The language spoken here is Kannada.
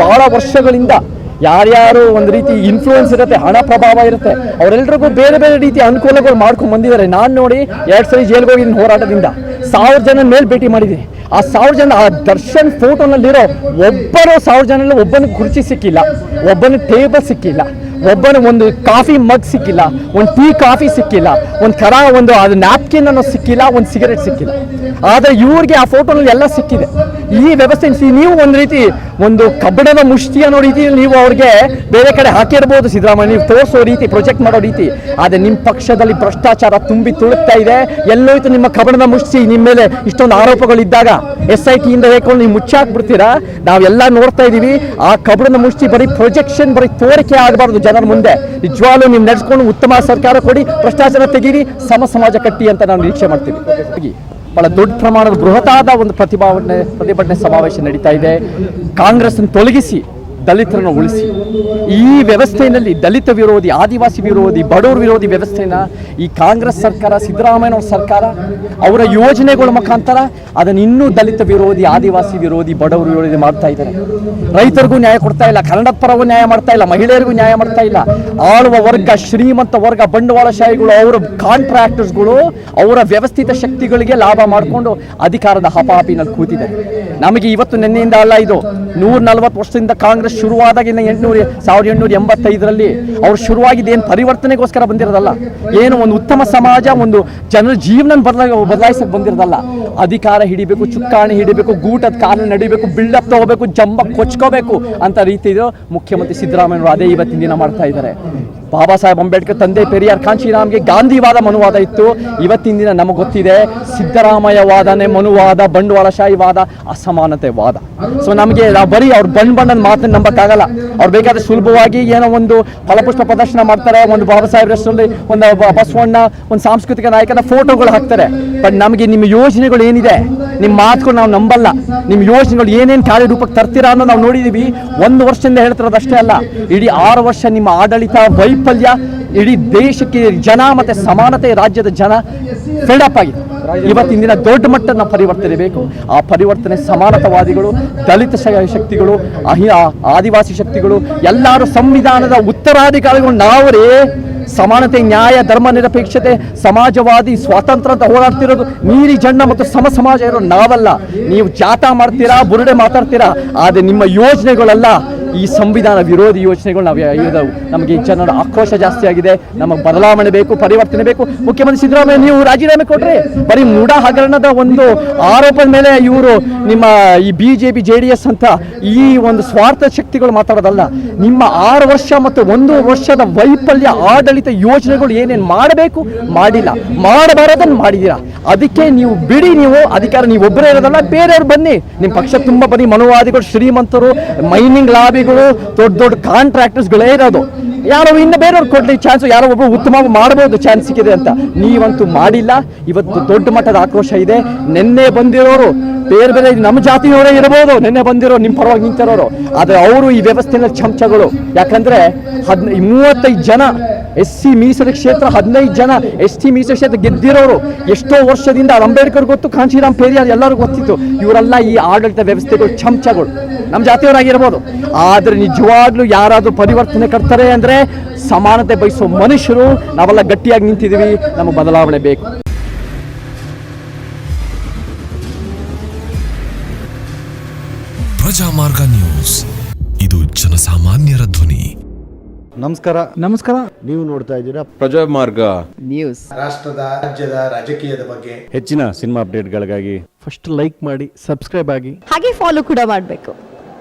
ಬಹಳ ವರ್ಷಗಳಿಂದ ಯಾರ್ಯಾರು ಒಂದು ರೀತಿ ಇನ್ಫ್ಲೂಯೆನ್ಸ್ ಇರುತ್ತೆ, ಹಣ ಪ್ರಭಾವ ಇರುತ್ತೆ ಅವರೆಲ್ಲರಿಗೂ ಬೇರೆ ಬೇರೆ ರೀತಿ ಅನುಕೂಲಗಳು ಮಾಡ್ಕೊಂಡು ಬಂದಿದ್ದಾರೆ. ನಾನು ನೋಡಿ ಎರಡು ಸರಿ ಜೈಲ್ಗೆ ಹೋಗಿದ್ದೀನಿ ಹೋರಾಟದಿಂದ. ಸಾವಿರ ಜನ ಮೇಲೆ ಭೇಟಿ ಮಾಡಿದ್ದೀನಿ. ಆ ಸಾವಿರ ಜನ, ಆ ದರ್ಶನ್ ಫೋಟೋನಲ್ಲಿರೋ ಒಬ್ಬರು ಸಾವಿರ ಜನ ಒಬ್ಬನಿಗೆ ಕುರ್ಚಿ ಸಿಕ್ಕಿಲ್ಲ, ಒಬ್ಬನಿಗೆ ಟೇಬಲ್ ಸಿಕ್ಕಿಲ್ಲ. ಒಬ್ಬನ ಒಂದು ಕಾಫಿ ಮಗ್ ಸಿಕ್ಕಿಲ್ಲ, ಒಂದು ಟೀ ಕಾಫಿ ಸಿಕ್ಕಿಲ್ಲ, ಒಂದು ಕರ, ಒಂದು ಅದು ನ್ಯಾಪ್ಕಿನ್ ಅನ್ನೋ ಸಿಕ್ಕಿಲ್ಲ, ಒಂದು ಸಿಗರೆಟ್ ಸಿಕ್ಕಿಲ್ಲ. ಆದರೆ ಇವ್ರಿಗೆ ಆ ಫೋಟೋನಲ್ಲಿ ಎಲ್ಲ ಸಿಕ್ಕಿದೆ. ಈ ವ್ಯವಸ್ಥೆ ನೀವು ಒಂದು ರೀತಿ ಒಂದು ಕಬ್ಬಣದ ಮುಷ್ಟಿ ಅನ್ನೋ ರೀತಿಯಲ್ಲಿ ನೀವು ಅವ್ರಿಗೆ ಬೇರೆ ಕಡೆ ಹಾಕಿರ್ಬೋದು ಸಿದ್ದರಾಮಯ್ಯ. ನೀವು ತೋರಿಸೋ ರೀತಿ ಪ್ರೊಜೆಕ್ಟ್ ಮಾಡೋ ರೀತಿ. ಆದರೆ ನಿಮ್ಮ ಪಕ್ಷದಲ್ಲಿ ಭ್ರಷ್ಟಾಚಾರ ತುಂಬಿ ತುಳುಕ್ತಾ ಇದೆ. ಎಲ್ಲೋಯ್ತು ನಿಮ್ಮ ಕಬ್ಬಣದ ಮುಷ್ಟಿ ನಿಮ್ಮ ಮೇಲೆ ಇಷ್ಟೊಂದು ಆರೋಪಗಳಿದ್ದಾಗ ಎಸ್ ಐ ಟಿಯಿಂದ ಹೇಳ್ಕೊಂಡು ನೀವು ಮುಚ್ಚಾಕ್ಬಿಡ್ತೀರಾ? ನಾವೆಲ್ಲ ನೋಡ್ತಾ ಇದ್ದೀವಿ ಆ ಕಬ್ಬಣದ ಮುಷ್ಟಿ ಬರೀ ಪ್ರೊಜೆಕ್ಷನ್ ಬರೀ ತೋರಿಕೆ ಆಗಬಾರ್ದು. ಜನರ ಮುಂದೆ ನಿಜವಾಗ್ಲೂ ನೀವು ನಡೆಸ್ಕೊಂಡು ಉತ್ತಮ ಸರ್ಕಾರ ಕೊಡಿ, ಭ್ರಷ್ಟಾಚಾರ ತೆಗೀರಿ, ಸಮ ಸಮಾಜ ಕಟ್ಟಿ ಅಂತ ನಾವು ನಿರೀಕ್ಷೆ ಮಾಡ್ತೀವಿ ಬಹಳ ದೊಡ್ಡ ಪ್ರಮಾಣದ ಬೃಹತಾದ ಒಂದು ಪ್ರತಿಭಾವನೆ ಪ್ರತಿಭಟನೆ ಸಮಾವೇಶ ನಡೀತಾ ಇದೆ. ಕಾಂಗ್ರೆಸ್ ತೊಲಗಿಸಿ ದಲಿತರನ್ನು ಉಳಿಸಿ. ಈ ವ್ಯವಸ್ಥೆಯಲ್ಲಿ ದಲಿತ ವಿರೋಧಿ, ಆದಿವಾಸಿ ವಿರೋಧಿ, ಬಡವರು ವಿರೋಧಿ ವ್ಯವಸ್ಥೆನ ಈ ಕಾಂಗ್ರೆಸ್ ಸರ್ಕಾರ, ಸಿದ್ದರಾಮಯ್ಯನವ್ರ ಸರ್ಕಾರ ಅವರ ಯೋಜನೆಗಳ ಮುಖಾಂತರ ಅದನ್ನು ಇನ್ನೂ ದಲಿತ ವಿರೋಧಿ, ಆದಿವಾಸಿ ವಿರೋಧಿ, ಬಡವರು ವಿರೋಧಿ ಮಾಡ್ತಾ ಇದ್ದಾರೆ. ರೈತರಿಗೂ ನ್ಯಾಯ ಕೊಡ್ತಾ ಇಲ್ಲ ಕನ್ನಡ ಪರವೂ ನ್ಯಾಯ ಮಾಡ್ತಾ ಇಲ್ಲ, ಮಹಿಳೆಯರಿಗೂ ನ್ಯಾಯ ಮಾಡ್ತಾ ಇಲ್ಲ. ಆಳುವ ವರ್ಗ, ಶ್ರೀಮಂತ ವರ್ಗ ಬಂಡವಾಳಶಾಹಿಗಳು ಅವರ ಕಾಂಟ್ರಾಕ್ಟರ್ಸ್ಗಳು ಅವರ ವ್ಯವಸ್ಥಿತ ಶಕ್ತಿಗಳಿಗೆ ಲಾಭ ಮಾಡಿಕೊಂಡು ಅಧಿಕಾರದ ಹಪಾಪಿನಲ್ಲಿ ಕೂತಿದೆ ನಮಗೆ ಇವತ್ತು ನಿನ್ನೆಯಿಂದ ಅಲ್ಲ ಇದು ನೂರ ನಲವತ್ತು ವರ್ಷದಿಂದ ಕಾಂಗ್ರೆಸ್ ಶುರುವಾದಾಗಿಂದ ಎಂಟುನೂರ ಸಾವಿರದ ಎಂಟುನೂರ ಎಂಬತ್ತೈದರಲ್ಲಿ ಅವ್ರು ಶುರುವಾಗಿದ್ದು ಏನು ಪರಿವರ್ತನೆಗೋಸ್ಕರ ಬಂದಿರೋದಲ್ಲ, ಏನು ಒಂದು ಉತ್ತಮ ಸಮಾಜ, ಒಂದು ಜನರ ಜೀವನ ಬದಲ ಬದಲಾಯಿಸಕ್ಕೆ ಬಂದಿರೋದಲ್ಲ, ಅಧಿಕಾರ ಹಿಡಿಬೇಕು, ಚುಕ್ಕಾಣಿ ಹಿಡಿಬೇಕು, ಗೂಟದ ಕಾಲ ನಡಿಬೇಕು ಬಿಲ್ಡಪ್ ತಗೋಬೇಕು, ಜಂಬ ಕೊಚ್ಕೋಬೇಕು ಅಂತ ರೀತಿ ಮುಖ್ಯಮಂತ್ರಿ ಸಿದ್ದರಾಮಯ್ಯವರು ಅದೇ ಇವತ್ತಿನ ದಿನ ಮಾಡ್ತಾ ಇದ್ದಾರೆ. ಬಾಬಾ ಸಾಹೇಬ್ ಅಂಬೇಡ್ಕರ್ ತಂದೆ ಪೆರಿಯಾರ್ ಕಾಂಚೀರಾಮ್ಗೆ ಗಾಂಧಿವಾದ ಮನುವಾದ ಇತ್ತು. ಇವತ್ತಿನ ದಿನ ನಮಗೆ ಗೊತ್ತಿದೆ, ಸಿದ್ದರಾಮಯ್ಯವಾದನೇ ಮನುವಾದ ಬಂಡವಾಳಶಾಹಿವಾದ ಅಸಮಾನತೆ ವಾದ ಸೊ ನಮಗೆ ನಾವು ಬರೀ ಅವ್ರು ಬಣ್ಣ ಬಣ್ಣದ ಮಾತನ್ನು ನಂಬಕ್ಕಾಗಲ್ಲ. ಅವ್ರು ಬೇಕಾದ್ರೆ ಸುಲಭವಾಗಿ ಏನೋ ಒಂದು ಫಲಪುಷ್ಪ ಪ್ರದರ್ಶನ ಮಾಡ್ತಾರೆ, ಒಂದು ಬಾಬಾ ಸಾಹೇಬ್ ಹೆಸರಲ್ಲಿ ಒಂದು ಬಸವಣ್ಣ, ಒಂದು ಸಾಂಸ್ಕೃತಿಕ ನಾಯಕನ ಫೋಟೋಗಳು ಹಾಕ್ತಾರೆ. ಬಟ್ ನಮಗೆ ನಿಮ್ಮ ಯೋಜನೆಗಳು ಏನಿದೆ? ನಿಮ್ಮ ಮಾತುಗಳು ನಾವು ನಂಬಲ್ಲ. ನಿಮ್ಮ ಯೋಜನೆಗಳು ಏನೇನು ಕಾರ್ಯರೂಪಕ್ಕೆ ತರ್ತೀರಾ ಅನ್ನೋ ನಾವು ನೋಡಿದೀವಿ. ಒಂದು ವರ್ಷದಿಂದ ಹೇಳ್ತಿರೋದು ಅಷ್ಟೇ ಅಲ್ಲ. ಇಡೀ ಆರು ವರ್ಷ ನಿಮ್ಮ ಆಡಳಿತ, ವೈಫಲ್ಯ, ಇಡೀ ದೇಶಕ್ಕೆ ಜನ ಮತ್ತು ಸಮಾನತೆ ರಾಜ್ಯದ ಜನ ಫೆಡಪ್ ಆಗಿದೆ. ಇವತ್ತಿನ ದಿನ ದೊಡ್ಡ ಮಟ್ಟದ ಪರಿವರ್ತನೆ ಬೇಕು. ಆ ಪರಿವರ್ತನೆ ಸಮಾನತವಾದಿಗಳು, ದಲಿತ ಶಕ್ತಿಗಳು, ಅಹಿ, ಆದಿವಾಸಿ ಶಕ್ತಿಗಳು, ಎಲ್ಲರೂ ಸಂವಿಧಾನದ ಉತ್ತರಾಧಿಕಾರಿಗಳು ನಾವರೇ. ಸಮಾನತೆ, ನ್ಯಾಯ, ಧರ್ಮ ನಿರಪೇಕ್ಷತೆ, ಸಮಾಜವಾದಿ, ಸ್ವಾತಂತ್ರ್ಯ ಅಂತ ಹೋರಾಡ್ತಿರೋದು ನೀರಿ ಜಂಡ ಮತ್ತು ಸಮ ಸಮಾಜ ಇರೋ ನಾವಲ್ಲ. ನೀವು ಜಾತ ಮಾಡ್ತೀರಾ, ಬುರುಡೆ ಮಾತಾಡ್ತೀರಾ, ಆದರೆ ನಿಮ್ಮ ಯೋಜನೆಗಳೆಲ್ಲ. ಈ ಸಂವಿಧಾನ ವಿರೋಧಿ ಯೋಚನೆಗಳು ನಾವು ಇದಾವೆ ನಮಗೆ ಜನರ ಆಕ್ರೋಶ ಜಾಸ್ತಿ ಆಗಿದೆ. ನಮಗೆ ಬದಲಾವಣೆ ಬೇಕು, ಪರಿವರ್ತನೆ ಬೇಕು. ಮುಖ್ಯಮಂತ್ರಿ ಸಿದ್ದರಾಮಯ್ಯ, ನೀವು ರಾಜೀನಾಮೆ ಕೊಟ್ರಿ ಬರೀ ಮೂಢ ಹಗರಣದ ಒಂದು ಆರೋಪದ ಮೇಲೆ ಇವರು ನಿಮ್ಮ ಈ B J P J D S ಅಂತ ಈ ಒಂದು ಸ್ವಾರ್ಥ ಶಕ್ತಿಗಳು ಮಾತಾಡೋದಲ್ಲ. ನಿಮ್ಮ ಆರು ವರ್ಷ ಮತ್ತು ಒಂದು ವರ್ಷದ ವೈಫಲ್ಯ ಆಡಳಿತ ಯೋಜನೆಗಳು ಏನೇನು ಮಾಡಬೇಕು? ಮಾಡಿಲ್ಲ. ಮಾಡಬಾರದನ್ನು ಮಾಡಿದ್ದೀರಾ? ಅದಕ್ಕೆ ನೀವು ಬಿಡಿ ನೀವು, ಅಧಿಕಾರ ನೀವು ಒಬ್ಬರೇ ಇರೋದಲ್ಲ ಬೇರೆಯವ್ರು ಬನ್ನಿ. ನಿಮ್ಮ ಪಕ್ಷ ತುಂಬ ಬನ್ನಿ ಮನುವಾದಿಗಳು, ಶ್ರೀಮಂತರು ಮೈನಿಂಗ್ ಲಾಬಿಗಳು ದೊಡ್ಡ ದೊಡ್ಡ ಕಾಂಟ್ರಾಕ್ಟರ್ಸ್ಗಳೇ ಇರೋದು. ಯಾರೋ ಇನ್ನು ಬೇರೆಯವ್ರು ಕೊಡ್ಲಿ ಚಾನ್ಸ್ ಯಾರೋ ಒಬ್ಬರು ಉತ್ತಮವಾಗಿ ಮಾಡ್ಬೋದು ಚಾನ್ಸ್ ಸಿಕ್ಕಿದೆ ಅಂತ. ನೀವಂತೂ ಮಾಡಿಲ್ಲ. ಇವತ್ತು ದೊಡ್ಡ ಮಟ್ಟದ ಆಕ್ರೋಶ ಇದೆ. ನಿನ್ನೆ ಬಂದಿರೋರು, ಬೇರೆ ಬೇರೆ ನಮ್ಮ ಜಾತಿಯವರೇ ಇರಬಹುದು ನಿನ್ನೆ ಬಂದಿರೋ ನಿಮ್ಮ ಪರವಾಗಿ ನಿಂತಿರೋರು. ಆದರೆ ಅವರು ಈ ವ್ಯವಸ್ಥೆನ ಚಮಚಗಳು. ಯಾಕಂದ್ರೆ ಹದ್ ಮೂವತ್ತೈದು ಜನ ಎಸ್ ಸಿ ಮೀಸಲು ಕ್ಷೇತ್ರ, ಹದಿನೈದು ಜನ ಎಸ್ ಟಿ ಮೀಸಲು ಕ್ಷೇತ್ರ ಗೆದ್ದಿರೋರು. ಎಷ್ಟೋ ವರ್ಷದಿಂದ ಅಂಬೇಡ್ಕರ್ ಗೊತ್ತು, ಕಾಂಚೀರಾಮ್ ಪೇರಿಯಾರ್ ಎಲ್ಲರಿಗೂ ಗೊತ್ತಿತ್ತು. ಇವರೆಲ್ಲ ಈ ಆಡಳಿತ ವ್ಯವಸ್ಥೆಗಳು ಚಮಚಗಳು. ನಮ್ಮ ಜಾತಿಯವರಾಗಿರ್ಬೋದು. ಆದರೆ ನಿಜವಾಗ್ಲೂ ಯಾರಾದರೂ ಪರಿವರ್ತನೆ ಕರ್ತಾರೆ ಅಂದರೆ ಸಮಾನತೆ ಬಯಸೋ ಮನುಷ್ಯರು ನಾವೆಲ್ಲ ಗಟ್ಟಿಯಾಗಿ ನಿಂತಿದ್ದೀವಿ ನಮಗೆ ಬದಲಾವಣೆ ಬೇಕು. ಪ್ರಜಾಮಾರ್ಗ ನ್ಯೂಸ್. ಇದು ಜನಸಾಮಾನ್ಯರ ಧ್ವನಿ. ನಮಸ್ಕಾರ. ನಮಸ್ಕಾರ. ನೀವು ನೋಡ್ತಾ ಇದ್ದೀರಾ ಪ್ರಜಾಮಾರ್ಗ. ನ್ಯೂಸ್. ರಾಷ್ಟ್ರದ ರಾಜ್ಯದ ರಾಜಕೀಯದ ಬಗ್ಗೆ. ಹೆಚ್ಚಿನ ಸಿನಿಮಾ ಅಪ್ಡೇಟ್ಗಳಿಗಾಗಿ. ಫಸ್ಟ್ ಲೈಕ್ ಮಾಡಿ ಸಬ್ಸ್ಕ್ರೈಬ್ ಆಗಿ. ಹಾಗೆ ಫಾಲೋ ಕೂಡ ಮಾಡಬೇಕು.